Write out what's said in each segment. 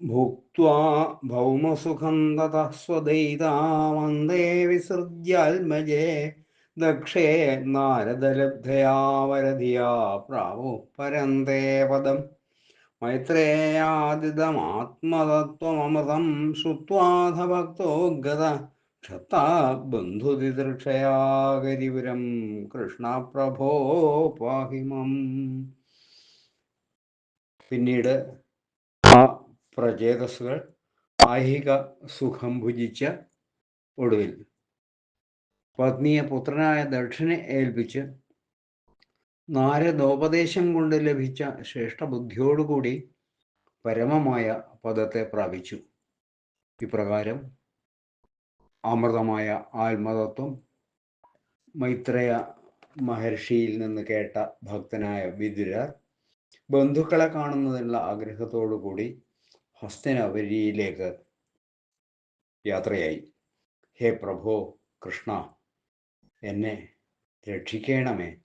ഭുക്വാ ഭൗമസുഖം തതഃ സ്വദൈതാമന്ദേ വിസൃജ്യാത്മജേ ദക്ഷേ നാരദലബ്ധയാ വരധിയാ പ്രാവു പരന്തേ പദം മൈത്രേയാദിതമാത്മതത്വമൃതം ശ്രുത്വാധ ഭക്തോ ഗത ക്ഷത്താ കൃഷ്ണ പ്രഭോ പാഹിമം പിന്നീട് പ്രചേതസ്സുകൾ ഐഹിക സുഖം ഭുജിച്ച ഒടുവിൽ. പത്നിയെ പുത്രനായ ദക്ഷനെ ഏൽപ്പിച്ച് നാരദോപദേശം കൊണ്ട് ലഭിച്ച ശ്രേഷ്ഠബുദ്ധിയോടുകൂടി പരമമായ പദത്തെ പ്രാപിച്ചു. ഇപ്രകാരം അമൃതമായ ആത്മതത്വം മൈത്രേയ മഹർഷിയിൽ നിന്ന് കേട്ട ഭക്തനായ വിദുരർ ബന്ധുക്കളെ കാണുന്നതിനുള്ള ആഗ്രഹത്തോടു കൂടി ഹസ്തനപരിയിലേക്ക് യാത്രയായി. ഹേ പ്രഭോ കൃഷ്ണ എന്നെ രക്ഷിക്കണമേ.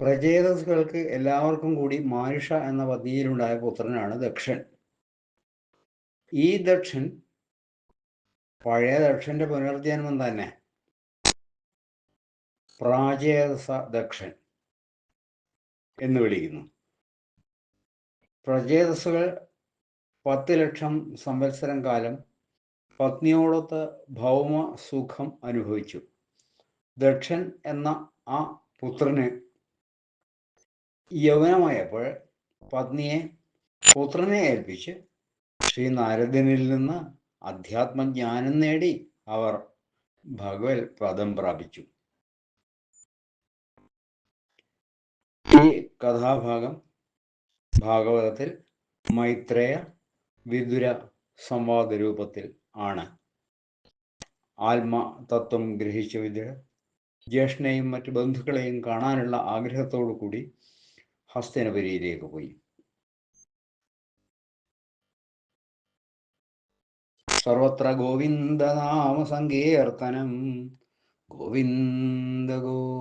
പ്രചേതസുകൾക്ക് എല്ലാവർക്കും കൂടി മാനുഷ എന്ന പത്നിയിലുണ്ടായ പുത്രനാണ് ദക്ഷൻ. ഈ ദക്ഷൻ പഴയ ദക്ഷന്റെ പുനർജന്മം തന്നെ. പ്രാചേതസ ദക്ഷൻ എന്ന് വിളിക്കുന്നു. പ്രചേതസ്സുകൾ പത്ത് ലക്ഷം സംവത്സരം കാലം പത്നിയോടൊത്ത് ഭൗമ സുഖം അനുഭവിച്ചു. ദക്ഷൻ എന്ന ആ പുത്രന് യൗവനമായപ്പോൾ പത്നിയെ പുത്രനെ ഏൽപ്പിച്ച് ശ്രീ നാരദനിൽ നിന്ന് അധ്യാത്മജ്ഞാനം നേടി അവർ ഭഗവത് പദം പ്രാപിച്ചു. ഈ കഥാഭാഗം ഭാഗവതത്തിൽ മൈത്രേയ വിദുര സംവാദ രൂപത്തിൽ ആണ്. ആത്മതത്വം ഗ്രഹിച്ച വിദുര ജ്യേഷ്ഠനെയും മറ്റ് ബന്ധുക്കളെയും കാണാനുള്ള ആഗ്രഹത്തോടു കൂടി ഹസ്തനപുരിയിലേക്ക് പോയി. സർവത്ര ഗോവിന്ദനാമ സങ്കീർത്തനം. ഗോവിന്ദ ഗോവിന്ദ